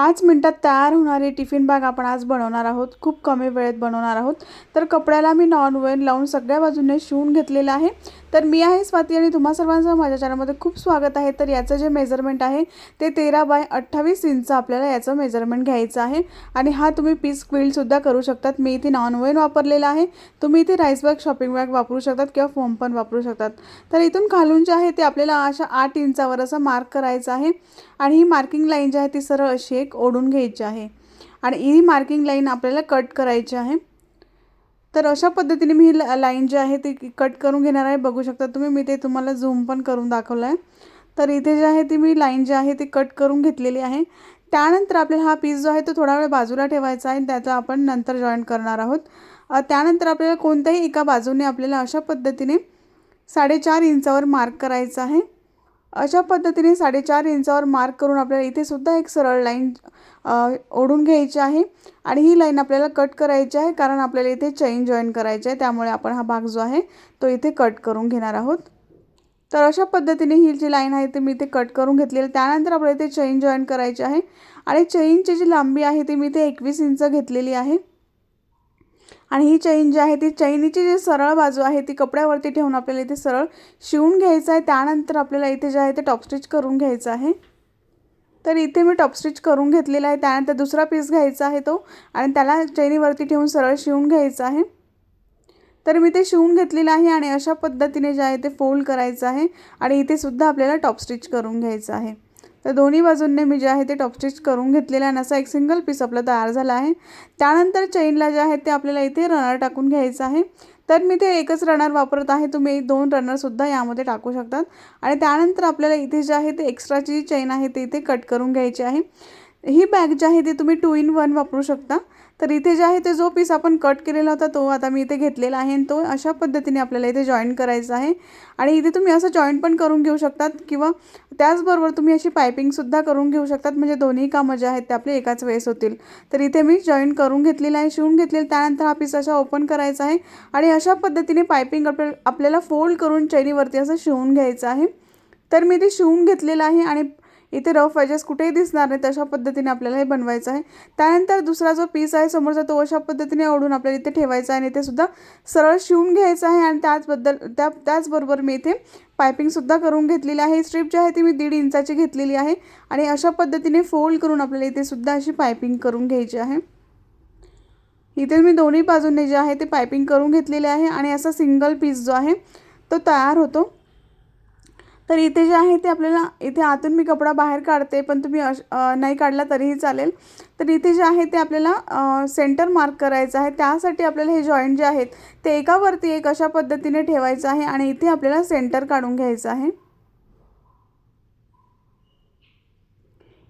पाच मिनटात तयार होणारी टिफिन बॅग आपण आज बनवणार आहोत. खूप कमी वेळेत बनवणार आहोत. तर कपड्याला मी नॉन लावून सगळ्या बाजूने शिवून घेतलेलं आहे. तर मी आहे स्वाती आणि तुम्हा सर्वांचं माझ्या चॅनलमध्ये खूप स्वागत आहे. तर याचं जे मेजरमेंट आहे ते तेरा बाय अठ्ठावीस इंच आपल्याला याचं मेजरमेंट घ्यायचं आहे. आणि हा तुम्ही पीस क्विल्डसुद्धा करू शकतात. मी इथे नॉन वेन वापरलेला आहे. तुम्ही इथे राईस बॅग शॉपिंग बॅग वापरू शकतात किंवा फोम पण वापरू शकतात. तर इथून खालून जे आहे ते आपल्याला अशा आठ इंचावर असं मार्क करायचं आहे. आणि ही मार्किंग लाईन जी आहे ती सरळ अशी एक ओढून घ्यायची आहे. आणि ही मार्किंग लाईन आपल्याला कट करायची आहे. तर अशा पद्धतीने मी ही लाईन जी आहे ती कट करून घेणार आहे. बघू शकता तुम्ही मी ते तुम्हाला झूम पण करून दाखवलं आहे. तर इथे जे आहे ती मी लाईन जी आहे ती कट करून घेतलेली आहे. त्यानंतर आपल्याला हा पीस जो आहे तो थोडा वेळ बाजूला ठेवायचा आहे त्याचा आपण नंतर जॉईन करणार आहोत. त्यानंतर आपल्याला कोणत्याही एका बाजूने आपल्याला अशा पद्धतीने साडेचार इंचावर मार्क करायचं आहे. अशा पद्धतीने साडेचार इंचावर मार्क करून आपल्याला इथे सुद्धा एक सरळ लाईन ओढून घ्यायची आहे. आणि ही लाईन आपल्याला कट करायची आहे कारण आपल्याला इथे चैन जॉईन करायची आहे. त्यामुळे आपण हा भाग जो आहे तो इथे कट करून घेणार आहोत. तर अशा पद्धतीने ही जी लाईन आहे ती मी इथे कट करून घेतलेली आहे. त्यानंतर आपल्याला इथे चैन जॉईन करायची आहे. आणि चैनची जी लांबी आहे ती मी इथे एकवीस इंच घेतलेली आहे. आणि ही चैन जी आहे ती चैनीची जी सरळ बाजू आहे ती कपड्यावरती ठेवून आपल्याला इथे सरळ शिवून घ्यायचं आहे. त्यानंतर आपल्याला इथे जे आहे ते टॉप स्टिच करून घ्यायचं आहे. तर इथे मी टॉप स्टिच करून घेतलेला आहे. त्यानंतर दुसरा पीस घ्यायचा आहे तो आणि त्याला चैनीवरती ठेवून सरळ शिवून घ्यायचं आहे. तर मी ते शिवून घेतलेलं आहे आणि अशा पद्धतीने जे आहे ते फोल्ड करायचं आहे आणि इथे सुद्धा आपल्याला टॉप स्टिच करून घ्यायचं आहे. तर दोन्ही बाजूंनी मी जे आहे ते टॉप स्टिच करून घेतलेलं आहे आणि असा एक सिंगल पीस आपला तयार झाला आहे. त्यानंतर चेनला जे आहे ते आपल्याला इथे रनर टाकून घ्यायचं आहे. तर मी ते एकच रनर वापरत आहे. तुम्ही दोन रनरसुद्धा यामध्ये टाकू शकतात. आणि त्यानंतर आपल्याला इथे जे आहे ते एक्स्ट्राची जी चेन आहे ते इथे कट करून घ्यायची आहे. ही बॅग जी आहे ती तुम्ही टू इन वन वापरू शकता. तर इथे जे आहे ते जो पीस आपण कट केलेला होता तो आता मी इथे घेतलेला आहे आणि तो अशा पद्धतीने आपल्याला इथे जॉईन करायचा आहे. आणि इथे तुम्ही असं जॉईन पण करून घेऊ शकतात किंवा त्याचबरोबर तुम्ही अशी पायपिंगसुद्धा करून घेऊ शकतात. म्हणजे दोन्ही कामं जे आहेत ते आपले एकाच वेळेस होतील. तर इथे मी जॉईन करून घेतलेलं आहे शिवून घेतलेलं त्यानंतर हा पीस असा ओपन करायचा आहे आणि अशा पद्धतीने पायपिंग आपल्या आपल्याला फोल्ड करून चैनीवरती असं शिवून घ्यायचं आहे. तर मी ते शिवून घेतलेलं आहे आणि इथे रफ एजेस कुठेही दिसणार नाही तशा पद्धतीने आपल्याला हे बनवायचं आहे. त्यानंतर दुसरा जो पीस आहे समोरचा तो अशा पद्धतीने ओढून आपल्याला इथे ठेवायचा आहे आणि इथे सुद्धा सरळ शिवून घ्यायचं आहे आणि त्याचबद्दल त्या त्याचबरोबर मी इथे पायपिंगसुद्धा करून घेतलेली आहे. स्ट्रीप जी आहे ती मी दीड इंचाची घेतलेली आहे आणि अशा पद्धतीने फोल्ड करून आपल्याला इथे सुद्धा अशी पायपिंग करून घ्यायची आहे. इथे मी दोन्ही बाजूने जे आहे ते पायपिंग करून घेतलेले आहे आणि असा सिंगल पीस जो आहे तो तयार होतो. तर इथे जे आहे ते आपल्याला इथे आतून मी कपडा बाहेर काढते पण तुम्ही अश नाही काढला तरीही चालेल. तर इथे जे आहे ते आपल्याला सेंटर मार्क करायचं आहे. त्यासाठी आपल्याला हे जॉईंट जे आहेत ते एकावरती एक अशा पद्धतीने ठेवायचं आहे आणि इथे आपल्याला सेंटर काढून घ्यायचं आहे.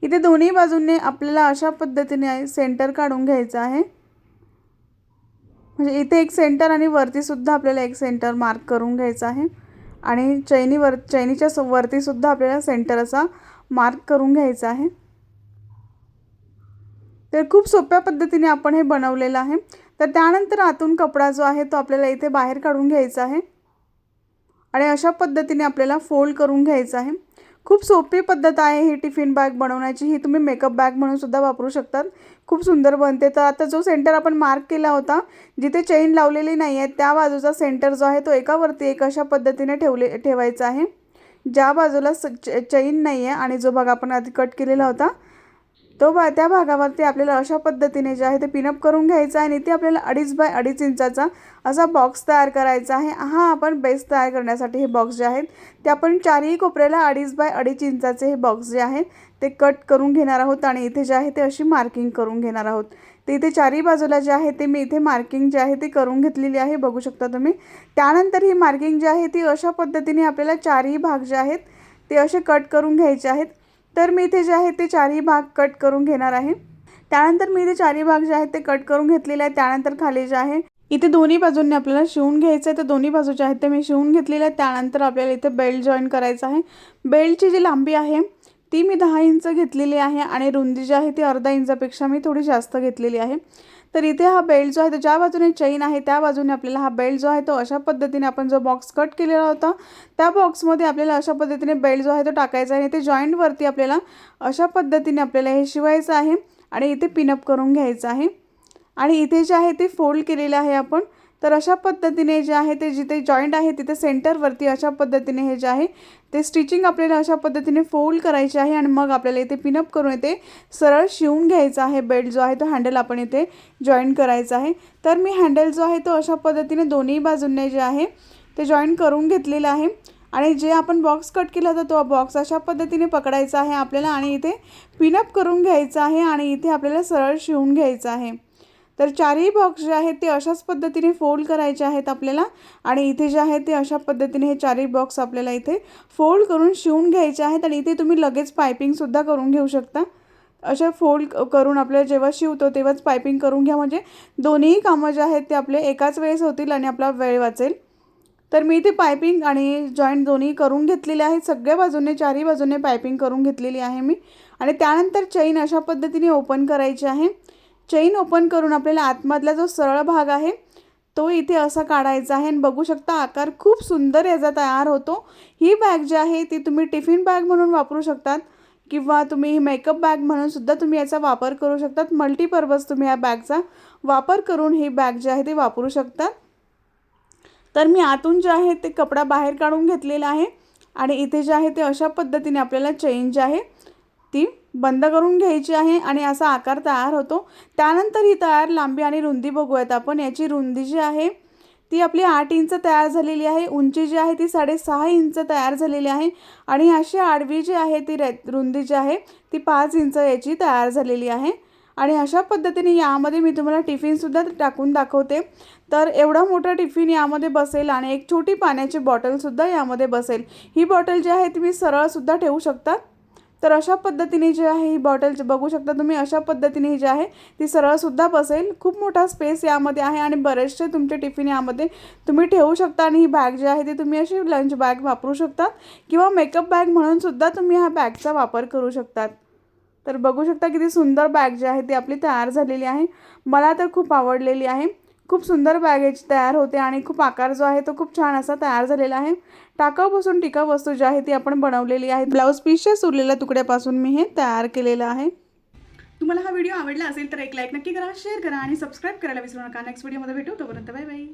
इथे दोन्ही बाजूंनी आपल्याला अशा पद्धतीने सेंटर काढून घ्यायचं आहे. म्हणजे इथे एक सेंटर आणि वरतीसुद्धा आपल्याला एक सेंटर मार्क करून घ्यायचं आहे. आणि चैनीवर चैनीच्या स- वरतीसुद्धा आपल्याला सेंटर असा मार्क करून घ्यायचा आहे. तर खूप सोप्या पद्धतीने आपण हे बनवलेलं आहे. तर त्यानंतर आतून कपडा जो आहे तो आपल्याला इथे बाहेर काढून घ्यायचा आहे. आणि अशा पद्धतीने आपल्याला फोल्ड करून घ्यायचा आहे. खूप सोपी पद्धत आहे ही टिफिन बॅग बनवण्याची. ही तुम्ही मेकअप बॅग म्हणून सुद्धा वापरू शकतात. खूप सुंदर बनते. तर आता जो सेंटर आपण मार्क केला होता जिथे चेन लावलेली नाही आहे त्या बाजूचा सेंटर जो आहे तो एकावरती एक अशा पद्धतीने ठेवले ठेवायचा आहे. ज्या बाजूला स चैन नाही आहे आणि जो भाग आपण आधी कट केलेला होता तो बा त्या भागावरती आपल्याला अशा पद्धतीने जे आहे ते पिनअप करून घ्यायचं आहे आणि इथे आपल्याला अडीच बाय अडीच इंचाचा असा बॉक्स तयार करायचा आहे. हा आपण बेस तयार करण्यासाठी हे बॉक्स जे आहेत ते आपण चारही कोपऱ्याला अडीच बाय अडीच इंचाचे हे बॉक्स जे आहेत ते कट करून घेणार आहोत आणि इथे जे आहे ते अशी मार्किंग करून घेणार आहोत. ते इथे चारही बाजूला जे आहे ते मी इथे मार्किंग जे आहे ते करून घेतलेली आहे. बघू शकता तुम्ही. त्यानंतर ही मार्किंग जी आहे ती अशा पद्धतीने आपल्याला चारही भाग जे आहेत ते असे कट करून घ्यायचे आहेत. तर मी इथे जे आहे ते चारही भाग कट करून घेणार आहे. त्यानंतर मी इथे चारही भाग जे आहेत ते कट करून घेतलेले आहे त्यानंतर खाली जे आहे इथे दोन्ही बाजूंनी आपल्याला शिवून घ्यायचं आहे. तर दोन्ही बाजू जे आहेत ते मी शिवून घेतलेलं आहे त्यानंतर आपल्याला इथे बेल्ट जॉईन करायचं आहे. बेल्टची जी लांबी आहे ती मी दहा इंच घेतलेली आहे आणि रुंदी जी आहे ती अर्धा इंचापेक्षा मी थोडी जास्त घेतलेली आहे. तर इथे हा बेल्ट जो आहे तो ज्या बाजूने चेन आहे त्या बाजूने आपल्याला हा बेल्ट जो आहे तो अशा पद्धतीने आपण जो बॉक्स कट केलेला होता त्या बॉक्समध्ये आपल्याला अशा पद्धतीने बेल्ट जो आहे तो टाकायचा आहे. इथे जॉईंटवरती आपल्याला अशा पद्धतीने आपल्याला हे शिवायचं आहे. आणि इथे पिनअप करून घ्यायचं आहे. आणि इथे जे आहे ते फोल्ड केलेलं आहे आपण. तर अशा पद्धतीने जे आहे ते जिथे जॉईंट आहे तिथे सेंटरवरती अशा पद्धतीने हे जे आहे ते स्टिचिंग आपल्याला अशा पद्धतीने फोल्ड करायचे आहे आणि मग आपल्याला इथे पिनअप करून येते सरळ शिवून घ्यायचा आहे बेल्ट जो आहे तो हँडल आपण इथे जॉईन करायचा आहे. तर मी हँडल जो आहे तो अशा पद्धतीने दोन्ही बाजूंनी जे आहे ते जॉईन करून घेतलेलं आहे. आणि जे आपण बॉक्स कट केला होता तो बॉक्स अशा पद्धतीने पकडायचा आहे आपल्याला आणि इथे पिनअप करून घ्यायचा आहे आणि इथे आपल्याला सरळ शिवून घ्यायचं आहे. तर चारही बॉक्स जे आहेत ते अशाच पद्धतीने फोल्ड करायचे आहेत आपल्याला. आणि इथे जे आहे ते अशा पद्धतीने हे चारही बॉक्स आपल्याला इथे फोल्ड करून शिवून घ्यायचे आहेत आणि इथे तुम्ही लगेच पायपिंगसुद्धा करून घेऊ शकता. अशा फोल्ड करून आपल्याला जेव्हा शिवतो तेव्हाच पायपिंग करून घ्या. म्हणजे दोन्ही कामं जे आहेत ते आपले एकाच वेळेस होतील आणि आपला वेळ वाचेल. तर मी इथे पायपिंग आणि जॉईंट दोन्ही करून घेतलेले आहेत. सगळ्या बाजूने चारही बाजूने पायपिंग करून घेतलेली आहे मी. आणि त्यानंतर चैन अशा पद्धतीने ओपन करायची आहे. चेन ओपन करून आपल्याला आतमधला जो सरळ भाग आहे तो इथे असा काढायचा आहे. आणि बघू शकता आकार खूप सुंदर याचा तयार होतो. ही बॅग जी आहे ती तुम्ही टिफिन बॅग म्हणून वापरू शकतात किंवा तुम्ही मेकअप बॅग म्हणून सुद्धा तुम्ही याचा वापर करू शकतात. मल्टीपर्पज तुम्ही या बॅगचा वापर करून ही बॅग जी आहे ती वापरू शकतात. तर मी आतून जे आहे ते कपडा बाहेर काढून घेतलेला आहे. आणि इथे जे आहे ते अशा पद्धतीने आपल्याला चेन जी आहे ती बंद करून घ्यायची आहे आणि असा आकार तयार होतो. त्यानंतर ही तयार लांबी आणि रुंदी बघूयात आपण. याची रुंदी जी आहे ती आपली आठ इंच तयार झालेली आहे. उंची जी आहे ती साडेसहा इंच तयार झालेली आहे. आणि अशी आडवी जी आहे ती रुंदी जी आहे ती पाच इंच याची तयार झालेली आहे. आणि अशा पद्धतीने यामध्ये मी तुम्हाला टिफिनसुद्धा टाकून दाखवते. तर एवढा मोठा टिफिन यामध्ये बसेल आणि एक छोटी पाण्याची बॉटलसुद्धा यामध्ये बसेल. ही बॉटल जी आहे ती मी सरळसुद्धा ठेवू शकतात. तर अशा पद्धतीने जे आहे ही बॉटल बघू शकता तुम्ही अशा पद्धतीने ही जी आहे ती सरळसुद्धा बसेल. खूप मोठा स्पेस यामध्ये आहे आणि बरेचसे तुमचे टिफिन यामध्ये तुम्ही ठेवू शकता आणि ही बॅग जी आहे ती तुम्ही अशी लंच बॅग वापरू शकता किंवा मेकअप बॅग म्हणूनसुद्धा तुम्ही ह्या बॅगचा वापर करू शकतात. तर बघू शकता किती सुंदर बॅग जी आहे ती आपली तयार झालेली आहे. मला तर खूप आवडलेली आहे. खूप सुंदर बॅगेज तयार होते आणि खूप आकार जो आहे तो खूप छान असा तयार झालेला आहे. टाकाऊपासून टिकाऊ वस्तू जी आहे ती आपण बनवलेली आहे. ब्लाऊज पीसच्या उरलेल्या तुकड्यापासून मी हे तयार केलेलं आहे. तुम्हाला हा व्हिडिओ आवडला असेल तर एक लाईक नक्की करा शेअर करा आणि सबस्क्राईब करायला विसरू नका. नेक्स्ट व्हिडिओमध्ये भेटू तोपर्यंत बाय बाय